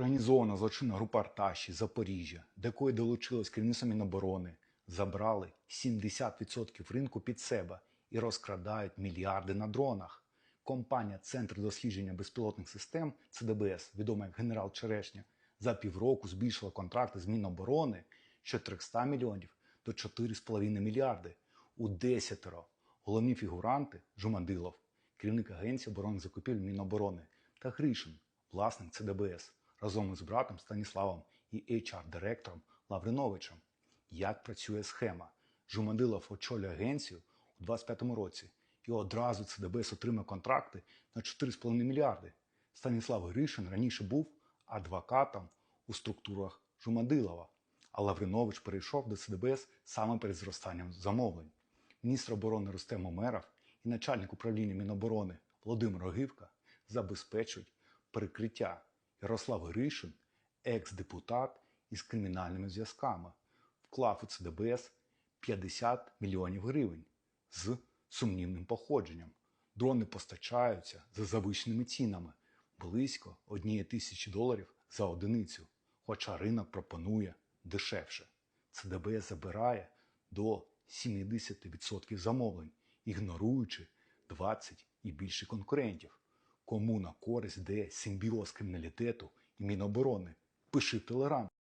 Організована злочинна група Арташі, Запоріжжя, до якої долучилось керівництво Міноборони, забрали 70% ринку під себе і розкрадають мільярди на дронах. Компанія Центр дослідження безпілотних систем ЦДБС, відома як генерал Черешня, за півроку збільшила контракти з Міноборони з 400 мільйонів до 4,5 мільярди у десятеро. Головні фігуранти Жумандилов, керівник Агенції оборонних закупівель Міноборони та Гришин, власник ЦДБС, разом із братом Станіславом і HR-директором Лавриновичем. Як працює схема? Жумандилов очолює агенцію у 2025 році і одразу ЦДБС отримає контракти на 4,5 мільярди. Станіслав Гришин раніше був адвокатом у структурах Жумандилова, а Лавринович перейшов до ЦДБС саме перед зростанням замовлень. Міністр оборони Рустем Умеров і начальник управління Міноборони Володимир Огивка забезпечують перекриття. Ярослав Гришин, екс-депутат із кримінальними зв'язками, вклав у ЦДБС 50 мільйонів гривень з сумнівним походженням. Дрони постачаються за завищеними цінами близько однієї тисячі доларів за одиницю, хоча ринок пропонує дешевше. ЦДБС забирає до 70% замовлень, ігноруючи 20 і більше конкурентів. Кому на користь де симбіоз криміналітету і Міноборони? Пиши в Телеграм.